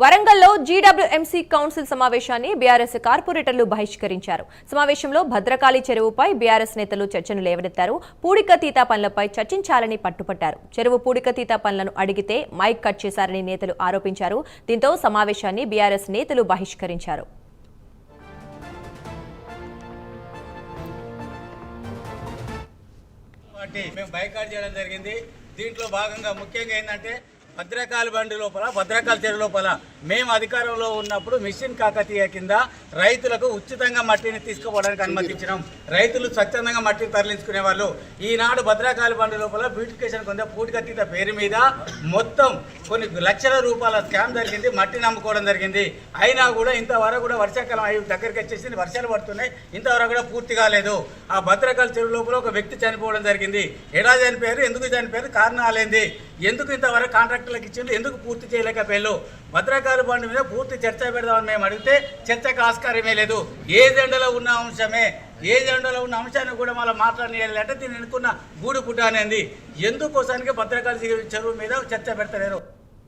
వరంగల్లో GWMC council సమావేశాన్ని BRS కార్పొరేటర్లు బహిష్కరించారు. సమావేశంలో భద్రకాళి చెరువుపై బీఆర్ఎస్ నేతలు చర్చను లేవనెత్తారు. పూడికతీత పనులపై చర్చించాలని పట్టుపట్టారు. చెరువు పూడికతీత పనులను అడిగితే మైక్ కట్ చేశారని నేతలు ఆరోపించారు. దీంతో సమావేశాన్ని బీఆర్ఎస్ నేతలు బహిష్కరించారు. మేము బైకాట్ చేయడం జరిగింది. దీంట్లో భాగంగా ముఖ్యంగా ఏంటంటే భద్రకాల బండి లోపల భద్రకాల చెరువు లోపల మేము అధికారంలో ఉన్నప్పుడు మిషన్ కాకతీయ కింద రైతులకు ఉచితంగా మట్టిని తీసుకుపోవడానికి అనుమతించినాం. రైతులు స్వచ్ఛందంగా మట్టిని తరలించుకునే వాళ్ళు. ఈనాడు భద్రకాళి బండి లోపల బ్యూటిఫికేషన్ కొంత పూటికతీత పేరు మీద మొత్తం కొన్ని లక్షల రూపాయల స్కామ్ జరిగింది. మట్టిని అమ్ముకోవడం జరిగింది. అయినా కూడా ఇంతవరకు కూడా వర్షాకాలం అయి దగ్గరికి వచ్చేసి వర్షాలు పడుతున్నాయి. ఇంతవరకు కూడా పూర్తి కాలేదు. ఆ భద్రకాల చెరువు లోపల ఒక వ్యక్తి చనిపోవడం జరిగింది. ఎలా చనిపోయారు? ఎందుకు చనిపోయారు? కారణాలేంది? ఎందుకు ఇంతవరకు కాంట్రాక్టర్లకు ఇచ్చింది ఎందుకు పూర్తి చేయలేకపోయారు భద్రకాళి బండి మీద పూర్తి చర్చ పెడదామని మేము అడిగితే చర్చకు ఆస్కారమే లేదు. ఏ జెండాలో ఉన్న అంశమే ఏ జెండాలో ఉన్న అంశాన్ని కూడా మళ్ళీ మాట్లాడలేదంటే దీన్ని ఎన్నుకున్న గూడు పుట్ట అనేది. ఎందుకోసానికి భద్రకాళి చెరువు మీద చర్చ పెడతలేరు?